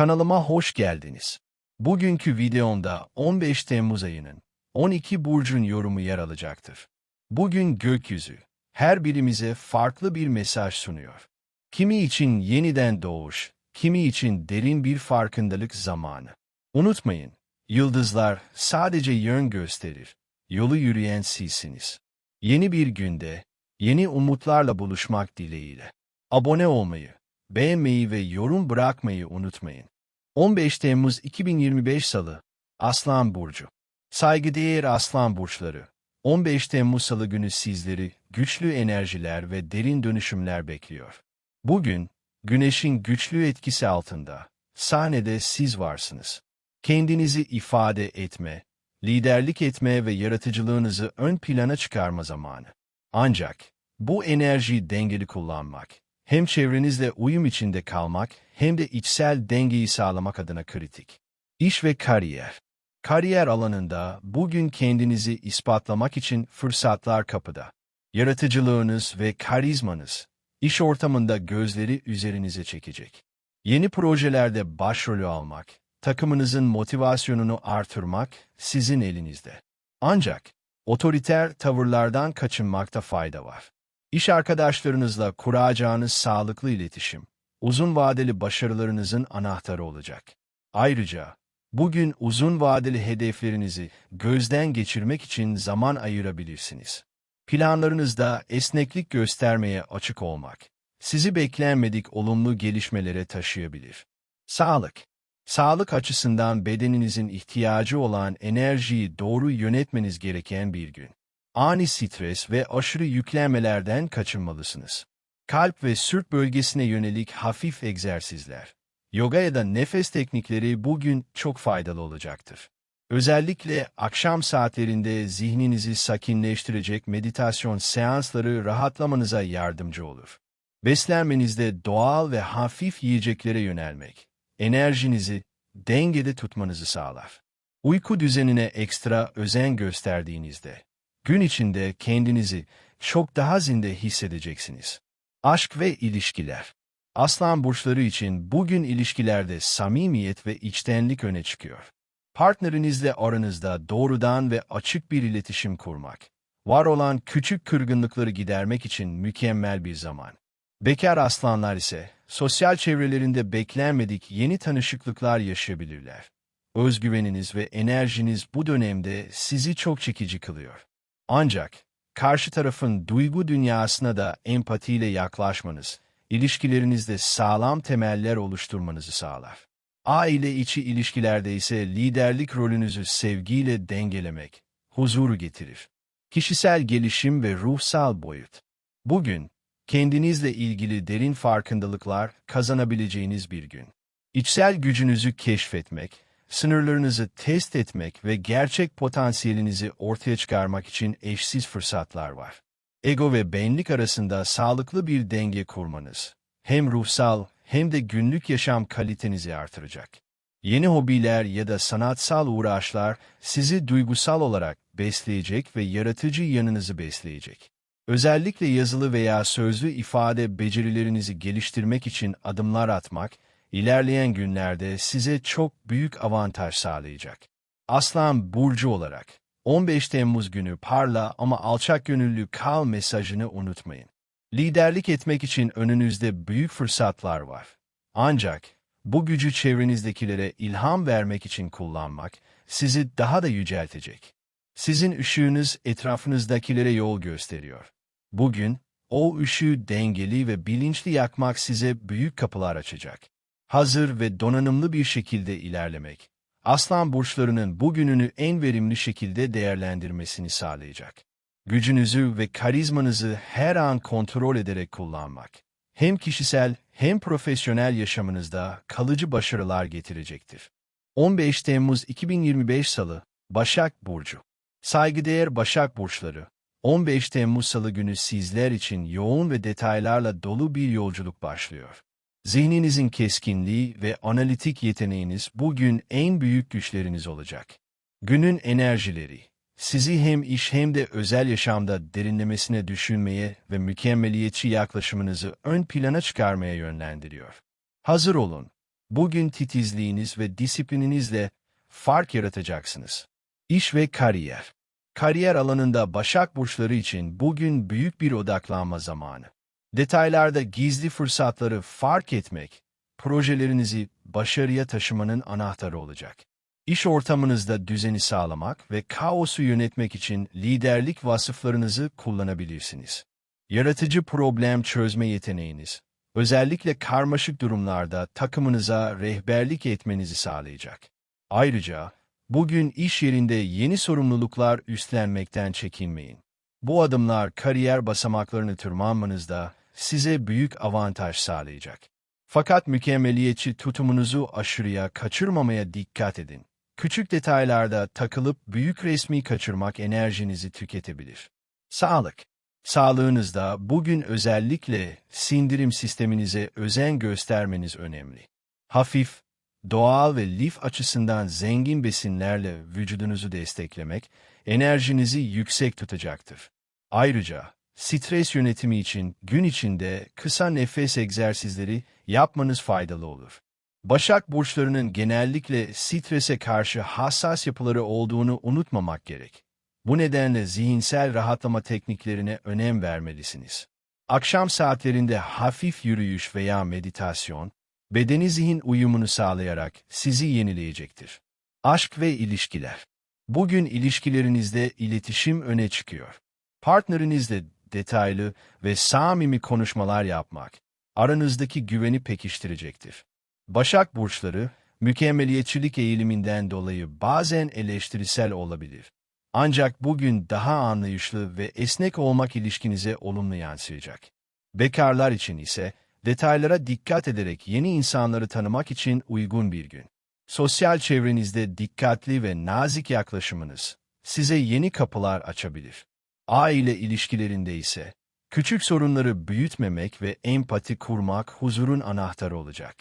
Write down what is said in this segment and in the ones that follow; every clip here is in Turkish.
Kanalıma hoş geldiniz. Bugünkü videomda 15 Temmuz ayının 12 burcun yorumu yer alacaktır. Bugün gökyüzü her birimize farklı bir mesaj sunuyor. Kimi için yeniden doğuş, kimi için derin bir farkındalık zamanı. Unutmayın, yıldızlar sadece yön gösterir, yolu yürüyen sizsiniz. Yeni bir günde, yeni umutlarla buluşmak dileğiyle. Abone olmayı, beğenmeyi ve yorum bırakmayı unutmayın. 15 Temmuz 2025 Salı, Aslan Burcu. Saygıdeğer Aslan Burçları, 15 Temmuz Salı günü sizleri güçlü enerjiler ve derin dönüşümler bekliyor. Bugün, Güneş'in güçlü etkisi altında, sahnede siz varsınız. Kendinizi ifade etme, liderlik etme ve yaratıcılığınızı ön plana çıkarma zamanı. Ancak, bu enerjiyi dengeli kullanmak, hem çevrenizle uyum içinde kalmak hem de içsel dengeyi sağlamak adına kritik. İş ve kariyer. Kariyer alanında bugün kendinizi ispatlamak için fırsatlar kapıda. Yaratıcılığınız ve karizmanız iş ortamında gözleri üzerinize çekecek. Yeni projelerde başrolü almak, takımınızın motivasyonunu artırmak sizin elinizde. Ancak otoriter tavırlardan kaçınmakta fayda var. İş arkadaşlarınızla kuracağınız sağlıklı iletişim, uzun vadeli başarılarınızın anahtarı olacak. Ayrıca, bugün uzun vadeli hedeflerinizi gözden geçirmek için zaman ayırabilirsiniz. Planlarınızda esneklik göstermeye açık olmak, sizi beklenmedik olumlu gelişmelere taşıyabilir. Sağlık Sağlık açısından bedeninizin ihtiyacı olan enerjiyi doğru yönetmeniz gereken bir gün. Ani stres ve aşırı yüklenmelerden kaçınmalısınız. Kalp ve sırt bölgesine yönelik hafif egzersizler, yoga ya da nefes teknikleri bugün çok faydalı olacaktır. Özellikle akşam saatlerinde zihninizi sakinleştirecek meditasyon seansları rahatlamanıza yardımcı olur. Beslenmenizde doğal ve hafif yiyeceklere yönelmek, enerjinizi dengede tutmanızı sağlar. Uyku düzenine ekstra özen gösterdiğinizde, gün içinde kendinizi çok daha zinde hissedeceksiniz. Aşk ve ilişkiler Aslan burçları için bugün ilişkilerde samimiyet ve içtenlik öne çıkıyor. Partnerinizle aranızda doğrudan ve açık bir iletişim kurmak, var olan küçük kırgınlıkları gidermek için mükemmel bir zaman. Bekar aslanlar ise sosyal çevrelerinde beklenmedik yeni tanışıklıklar yaşayabilirler. Özgüveniniz ve enerjiniz bu dönemde sizi çok çekici kılıyor. Ancak karşı tarafın duygu dünyasına da empatiyle yaklaşmanız, ilişkilerinizde sağlam temeller oluşturmanızı sağlar. Aile içi ilişkilerde ise liderlik rolünüzü sevgiyle dengelemek, huzuru getirir. Kişisel gelişim ve ruhsal boyut. Bugün, kendinizle ilgili derin farkındalıklar kazanabileceğiniz bir gün. İçsel gücünüzü keşfetmek, sınırlarınızı test etmek ve gerçek potansiyelinizi ortaya çıkarmak için eşsiz fırsatlar var. Ego ve benlik arasında sağlıklı bir denge kurmanız, hem ruhsal hem de günlük yaşam kalitenizi artıracak. Yeni hobiler ya da sanatsal uğraşlar sizi duygusal olarak besleyecek ve yaratıcı yanınızı besleyecek. Özellikle yazılı veya sözlü ifade becerilerinizi geliştirmek için adımlar atmak, ilerleyen günlerde size çok büyük avantaj sağlayacak. Aslan Burcu olarak 15 Temmuz günü parla ama alçak gönüllü kal mesajını unutmayın. Liderlik etmek için önünüzde büyük fırsatlar var. Ancak bu gücü çevrenizdekilere ilham vermek için kullanmak sizi daha da yüceltecek. Sizin ışığınız etrafınızdakilere yol gösteriyor. Bugün o ışığı dengeli ve bilinçli yakmak size büyük kapılar açacak. Hazır ve donanımlı bir şekilde ilerlemek, Aslan burçlarının bugününü en verimli şekilde değerlendirmesini sağlayacak. Gücünüzü ve karizmanızı her an kontrol ederek kullanmak, hem kişisel hem profesyonel yaşamınızda kalıcı başarılar getirecektir. 15 Temmuz 2025 Salı, Başak Burcu Saygıdeğer Başak Burçları, 15 Temmuz Salı günü sizler için yoğun ve detaylarla dolu bir yolculuk başlıyor. Zihninizin keskinliği ve analitik yeteneğiniz bugün en büyük güçleriniz olacak. Günün enerjileri, sizi hem iş hem de özel yaşamda derinlemesine düşünmeye ve mükemmeliyetçi yaklaşımınızı ön plana çıkarmaya yönlendiriyor. Hazır olun. Bugün titizliğiniz ve disiplininizle fark yaratacaksınız. İş ve kariyer. Kariyer alanında Başak Burçları için bugün büyük bir odaklanma zamanı. Detaylarda gizli fırsatları fark etmek, projelerinizi başarıya taşımanın anahtarı olacak. İş ortamınızda düzeni sağlamak ve kaosu yönetmek için liderlik vasıflarınızı kullanabilirsiniz. Yaratıcı problem çözme yeteneğiniz, özellikle karmaşık durumlarda takımınıza rehberlik etmenizi sağlayacak. Ayrıca, bugün iş yerinde yeni sorumluluklar üstlenmekten çekinmeyin. Bu adımlar kariyer basamaklarını tırmanmanızda size büyük avantaj sağlayacak. Fakat mükemmeliyetçi tutumunuzu aşırıya kaçırmamaya dikkat edin. Küçük detaylarda takılıp büyük resmi kaçırmak enerjinizi tüketebilir. Sağlık. Sağlığınızda bugün özellikle sindirim sisteminize özen göstermeniz önemli. Hafif, doğal ve lif açısından zengin besinlerle vücudunuzu desteklemek enerjinizi yüksek tutacaktır. Ayrıca stres yönetimi için gün içinde kısa nefes egzersizleri yapmanız faydalı olur. Başak burçlarının genellikle strese karşı hassas yapıları olduğunu unutmamak gerek. Bu nedenle zihinsel rahatlama tekniklerine önem vermelisiniz. Akşam saatlerinde hafif yürüyüş veya meditasyon, bedeni zihin uyumunu sağlayarak sizi yenileyecektir. Aşk ve ilişkiler. Bugün ilişkilerinizde iletişim öne çıkıyor. Partnerinizle detaylı ve samimi konuşmalar yapmak, aranızdaki güveni pekiştirecektir. Başak burçları, mükemmeliyetçilik eğiliminden dolayı bazen eleştirisel olabilir. Ancak bugün daha anlayışlı ve esnek olmak ilişkinize olumlu yansıyacak. Bekarlar için ise detaylara dikkat ederek yeni insanları tanımak için uygun bir gün. Sosyal çevrenizde dikkatli ve nazik yaklaşımınız size yeni kapılar açabilir. Aile ilişkilerinde ise küçük sorunları büyütmemek ve empati kurmak huzurun anahtarı olacak.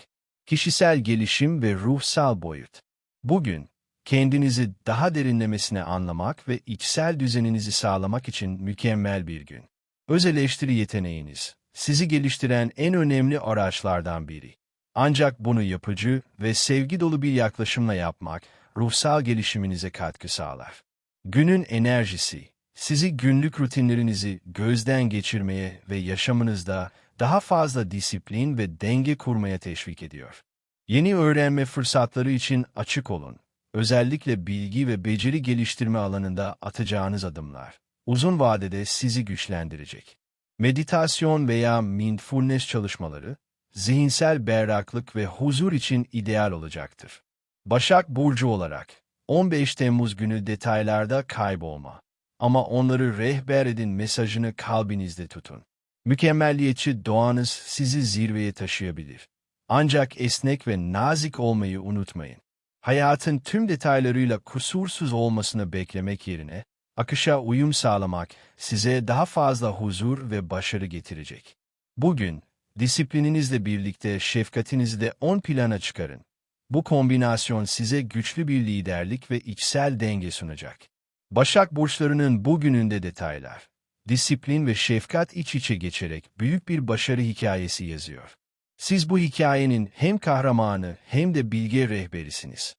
Kişisel gelişim ve ruhsal boyut. Bugün kendinizi daha derinlemesine anlamak ve içsel düzeninizi sağlamak için mükemmel bir gün. Öz eleştiri yeteneğiniz, sizi geliştiren en önemli araçlardan biri. Ancak bunu yapıcı ve sevgi dolu bir yaklaşımla yapmak, ruhsal gelişiminize katkı sağlar. Günün enerjisi, sizi günlük rutinlerinizi gözden geçirmeye ve yaşamınızda daha fazla disiplin ve denge kurmaya teşvik ediyor. Yeni öğrenme fırsatları için açık olun. Özellikle bilgi ve beceri geliştirme alanında atacağınız adımlar, uzun vadede sizi güçlendirecek. Meditasyon veya mindfulness çalışmaları, zihinsel berraklık ve huzur için ideal olacaktır. Başak Burcu olarak 15 Temmuz günü detaylarda kaybolma. Ama onları rehber edin mesajını kalbinizde tutun. Mükemmelliyetçi doğanız sizi zirveye taşıyabilir. Ancak esnek ve nazik olmayı unutmayın. Hayatın tüm detaylarıyla kusursuz olmasını beklemek yerine, akışa uyum sağlamak size daha fazla huzur ve başarı getirecek. Bugün, disiplininizle birlikte şefkatinizi de ön plana çıkarın. Bu kombinasyon size güçlü bir liderlik ve içsel denge sunacak. Başak burçlarının bugününde detaylar, disiplin ve şefkat iç içe geçerek büyük bir başarı hikayesi yazıyor. Siz bu hikayenin hem kahramanı hem de bilge rehberisiniz.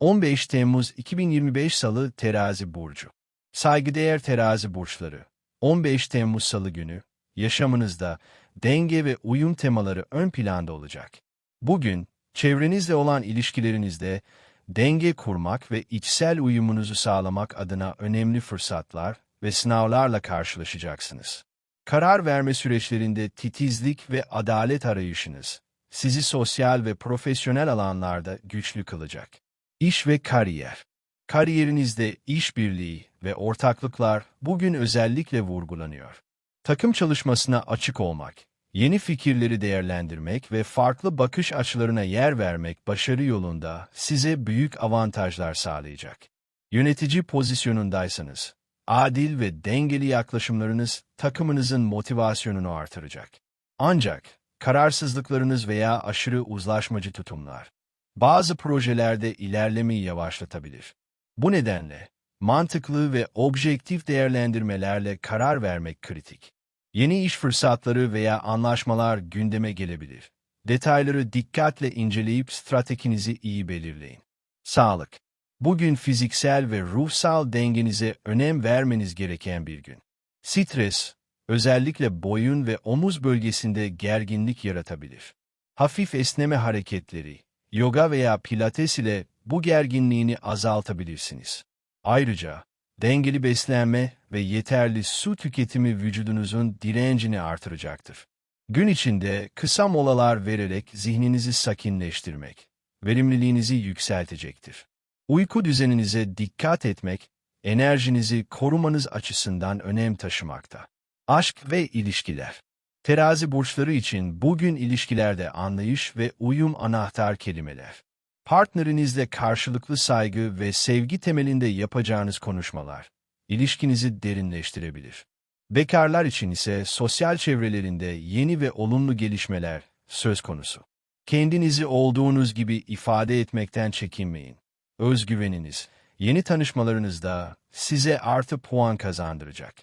15 Temmuz 2025 Salı Terazi Burcu Saygıdeğer Terazi Burçları 15 Temmuz Salı günü, yaşamınızda denge ve uyum temaları ön planda olacak. Bugün, çevrenizle olan ilişkilerinizde denge kurmak ve içsel uyumunuzu sağlamak adına önemli fırsatlar ve sınavlarla karşılaşacaksınız. Karar verme süreçlerinde titizlik ve adalet arayışınız sizi sosyal ve profesyonel alanlarda güçlü kılacak. İş ve kariyer. Kariyerinizde işbirliği ve ortaklıklar bugün özellikle vurgulanıyor. Takım çalışmasına açık olmak, Yeni fikirleri değerlendirmek ve farklı bakış açılarına yer vermek başarı yolunda size büyük avantajlar sağlayacak. Yönetici pozisyonundaysanız, adil ve dengeli yaklaşımlarınız takımınızın motivasyonunu artıracak. Ancak kararsızlıklarınız veya aşırı uzlaşmacı tutumlar, bazı projelerde ilerlemeyi yavaşlatabilir. Bu nedenle mantıklı ve objektif değerlendirmelerle karar vermek kritik. Yeni iş fırsatları veya anlaşmalar gündeme gelebilir. Detayları dikkatle inceleyip stratejinizi iyi belirleyin. Sağlık. Bugün fiziksel ve ruhsal dengenize önem vermeniz gereken bir gün. Stres, özellikle boyun ve omuz bölgesinde gerginlik yaratabilir. Hafif esneme hareketleri, yoga veya pilates ile bu gerginliğini azaltabilirsiniz. Ayrıca, dengeli beslenme ve yeterli su tüketimi vücudunuzun direncini artıracaktır. Gün içinde kısa molalar vererek zihninizi sakinleştirmek, verimliliğinizi yükseltecektir. Uyku düzeninize dikkat etmek, enerjinizi korumanız açısından önem taşımakta. Aşk ve ilişkiler Terazi burçları için bugün ilişkilerde anlayış ve uyum anahtar kelimeler. Partnerinizle karşılıklı saygı ve sevgi temelinde yapacağınız konuşmalar, ilişkinizi derinleştirebilir. Bekarlar için ise sosyal çevrelerinde yeni ve olumlu gelişmeler söz konusu. Kendinizi olduğunuz gibi ifade etmekten çekinmeyin. Özgüveniniz, yeni tanışmalarınızda size artı puan kazandıracak.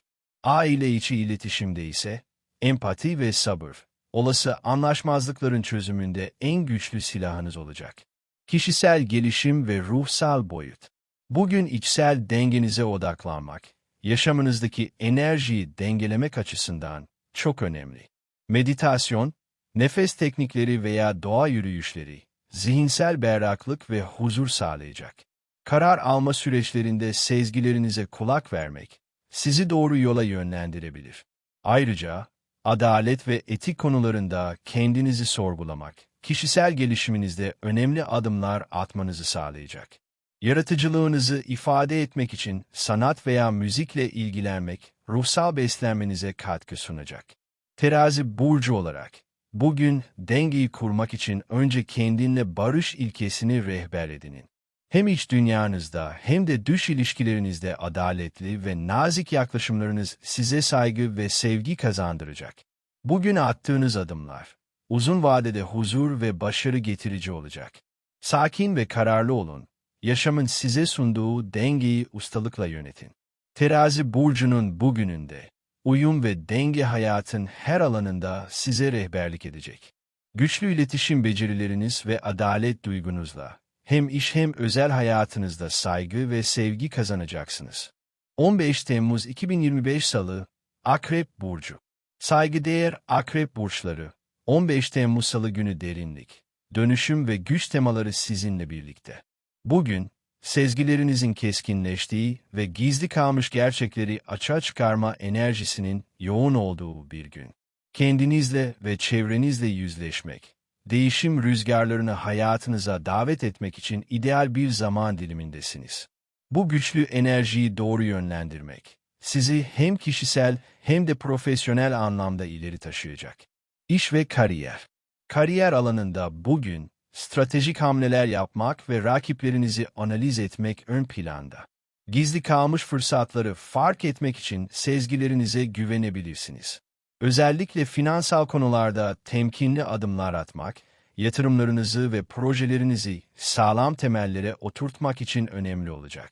Aile içi iletişimde ise empati ve sabır, olası anlaşmazlıkların çözümünde en güçlü silahınız olacak. Kişisel gelişim ve ruhsal boyut. Bugün içsel dengenize odaklanmak, yaşamınızdaki enerjiyi dengelemek açısından çok önemli. Meditasyon, nefes teknikleri veya doğa yürüyüşleri, zihinsel berraklık ve huzur sağlayacak. Karar alma süreçlerinde sezgilerinize kulak vermek, sizi doğru yola yönlendirebilir. Ayrıca, adalet ve etik konularında kendinizi sorgulamak, kişisel gelişiminizde önemli adımlar atmanızı sağlayacak. Yaratıcılığınızı ifade etmek için sanat veya müzikle ilgilenmek, ruhsal beslenmenize katkı sunacak. Terazi burcu olarak, bugün dengeyi kurmak için önce kendinle barış ilkesini rehber edinin. Hem iç dünyanızda hem de dış ilişkilerinizde adaletli ve nazik yaklaşımlarınız size saygı ve sevgi kazandıracak. Bugün attığınız adımlar, uzun vadede huzur ve başarı getirici olacak. Sakin ve kararlı olun, yaşamın size sunduğu dengeyi ustalıkla yönetin. Terazi burcunun bugününde, uyum ve denge hayatın her alanında size rehberlik edecek. Güçlü iletişim becerileriniz ve adalet duygunuzla, hem iş hem özel hayatınızda saygı ve sevgi kazanacaksınız. 15 Temmuz 2025 Salı, Akrep Burcu Saygıdeğer Akrep Burçları, 15 Temmuz Salı günü derinlik, dönüşüm ve güç temaları sizinle birlikte. Bugün, sezgilerinizin keskinleştiği ve gizli kalmış gerçekleri açığa çıkarma enerjisinin yoğun olduğu bir gün. Kendinizle ve çevrenizle yüzleşmek, değişim rüzgarlarını hayatınıza davet etmek için ideal bir zaman dilimindesiniz. Bu güçlü enerjiyi doğru yönlendirmek, sizi hem kişisel hem de profesyonel anlamda ileri taşıyacak. İş ve kariyer. Kariyer alanında bugün stratejik hamleler yapmak ve rakiplerinizi analiz etmek ön planda. Gizli kalmış fırsatları fark etmek için sezgilerinize güvenebilirsiniz. Özellikle finansal konularda temkinli adımlar atmak, yatırımlarınızı ve projelerinizi sağlam temellere oturtmak için önemli olacak.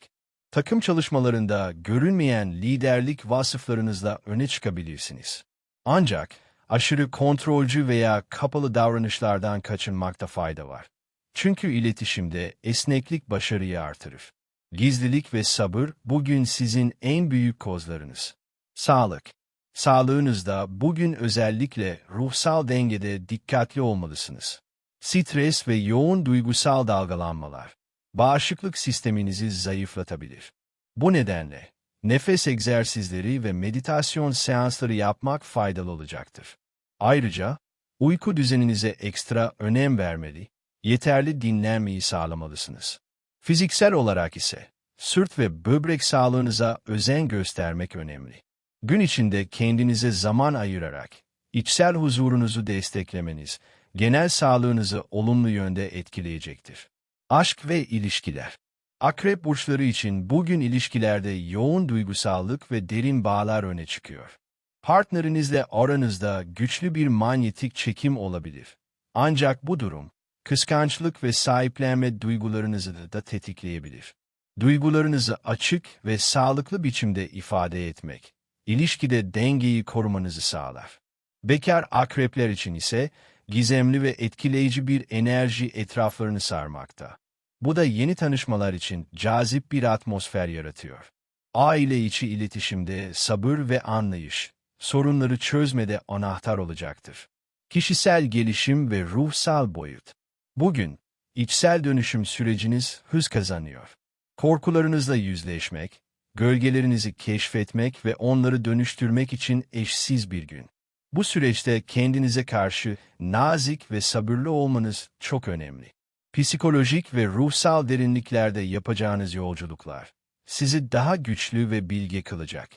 Takım çalışmalarında görünmeyen liderlik vasıflarınızla öne çıkabilirsiniz. Ancak aşırı kontrolcü veya kapalı davranışlardan kaçınmakta fayda var. Çünkü iletişimde esneklik başarıyı artırır. Gizlilik ve sabır bugün sizin en büyük kozlarınız. Sağlık Sağlığınızda bugün özellikle ruhsal dengede dikkatli olmalısınız. Stres ve yoğun duygusal dalgalanmalar, bağışıklık sisteminizi zayıflatabilir. Bu nedenle, nefes egzersizleri ve meditasyon seansları yapmak faydalı olacaktır. Ayrıca, uyku düzeninize ekstra önem vermeli, yeterli dinlenmeyi sağlamalısınız. Fiziksel olarak ise, sırt ve böbrek sağlığınıza özen göstermek önemli. Gün içinde kendinize zaman ayırarak, içsel huzurunuzu desteklemeniz, genel sağlığınızı olumlu yönde etkileyecektir. Aşk ve ilişkiler Akrep burçları için bugün ilişkilerde yoğun duygusallık ve derin bağlar öne çıkıyor. Partnerinizle aranızda güçlü bir manyetik çekim olabilir. Ancak bu durum, kıskançlık ve sahiplenme duygularınızı da tetikleyebilir. Duygularınızı açık ve sağlıklı biçimde ifade etmek, ilişkide dengeyi korumanızı sağlar. Bekar akrepler için ise Gizemli ve etkileyici bir enerji etraflarını sarmakta. Bu da yeni tanışmalar için cazip bir atmosfer yaratıyor. Aile içi iletişimde sabır ve anlayış, sorunları çözmede anahtar olacaktır. Kişisel gelişim ve ruhsal boyut. Bugün, içsel dönüşüm süreciniz hız kazanıyor. Korkularınızla yüzleşmek, gölgelerinizi keşfetmek ve onları dönüştürmek için eşsiz bir gün. Bu süreçte kendinize karşı nazik ve sabırlı olmanız çok önemli. Psikolojik ve ruhsal derinliklerde yapacağınız yolculuklar sizi daha güçlü ve bilge kılacak.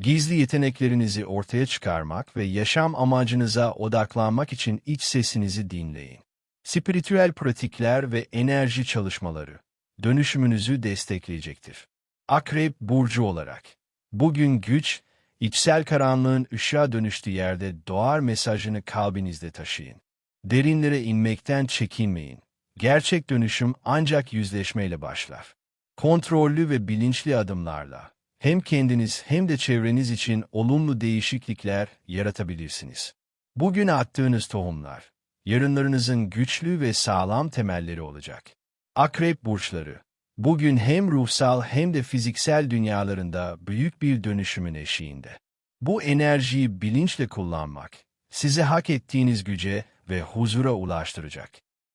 Gizli yeteneklerinizi ortaya çıkarmak ve yaşam amacınıza odaklanmak için iç sesinizi dinleyin. Spiritüel pratikler ve enerji çalışmaları dönüşümünüzü destekleyecektir. Akrep burcu olarak bugün güç, içsel karanlığın ışığa dönüştüğü yerde doğar mesajını kalbinizde taşıyın. Derinlere inmekten çekinmeyin. Gerçek dönüşüm ancak yüzleşmeyle başlar. Kontrollü ve bilinçli adımlarla hem kendiniz hem de çevreniz için olumlu değişiklikler yaratabilirsiniz. Bugün attığınız tohumlar, yarınlarınızın güçlü ve sağlam temelleri olacak. Akrep burçları, bugün hem ruhsal hem de fiziksel dünyalarında büyük bir dönüşümün eşiğinde. Bu enerjiyi bilinçle kullanmak, sizi hak ettiğiniz güce ve huzura ulaştıracak.